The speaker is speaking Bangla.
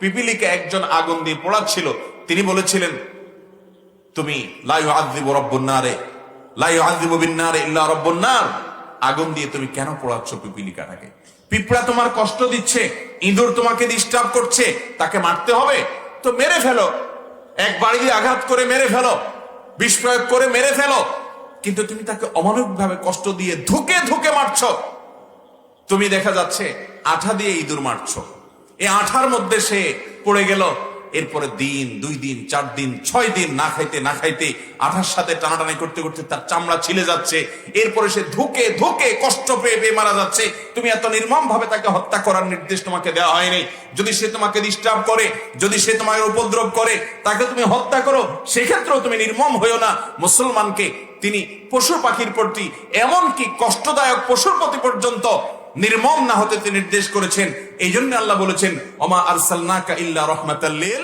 পিপিলিকে একজন আগুন দিয়ে পোড়াচ্ছিল। তিনি বলেছিলেন, তুমি লাইউ আদিব রব্বন্নারে লাইউ আদিব বিন্নারে ইল্লা রব্বন্নার আগুন দিয়ে তুমি কেন পোড়াচ্ছ পিপিলিকাটাকে? পিঁপড়া তোমার কষ্ট দিচ্ছে, ইঁদুর তোমাকে ডিস্টার্ব করছে, তাকে মারতে হবে? তো মেরে ফেলো। এক বাড়ি দিয়ে আঘাত করে মেরে ফেলো, বিষ প্রয়োগ করে মেরে ফেলো। কিন্তু তুমি তাকে অমানবিক ভাবে কষ্ট দিয়ে ধুকে ধুকে মারছো। তুমি দেখা যাচ্ছে আঠা দিয়ে ইঁদুর মারছো। এই আঠার মধ্যে সে পড়ে গেল। এরপরে দিন, দুই দিন, চার দিন, ছয় দিন না খাইতে না খাইতে আঠার সাথে টানাটানি করতে করতে তার চামড়া ছিলে যাচ্ছে। এরপরে সে ধুকে ধুকে কষ্ট পেয়ে পেয়ে মারা যাচ্ছে। তুমি এত নির্মম ভাবে তাকে হত্যা করার নির্দেশ তোমাকে দেওয়া হয়নি। যদি সে তোমাকে ডিস্টার্ব করে, যদি সে তোমাকে উপদ্রব করে, তাকে তুমি হত্যা করো, সেক্ষেত্রেও তুমি নির্মম হইও না। মুসলমানকে তিনি পশু পাখির প্রতি এমনকি কষ্টদায়ক পশুর প্রতি পর্যন্ত নির্মম না হতে তিনি নির্দেশ করেছেন। এই জন্য আল্লাহ বলেছেন অমা আরসালনাকা ইল্লা রহমাতাল্লিল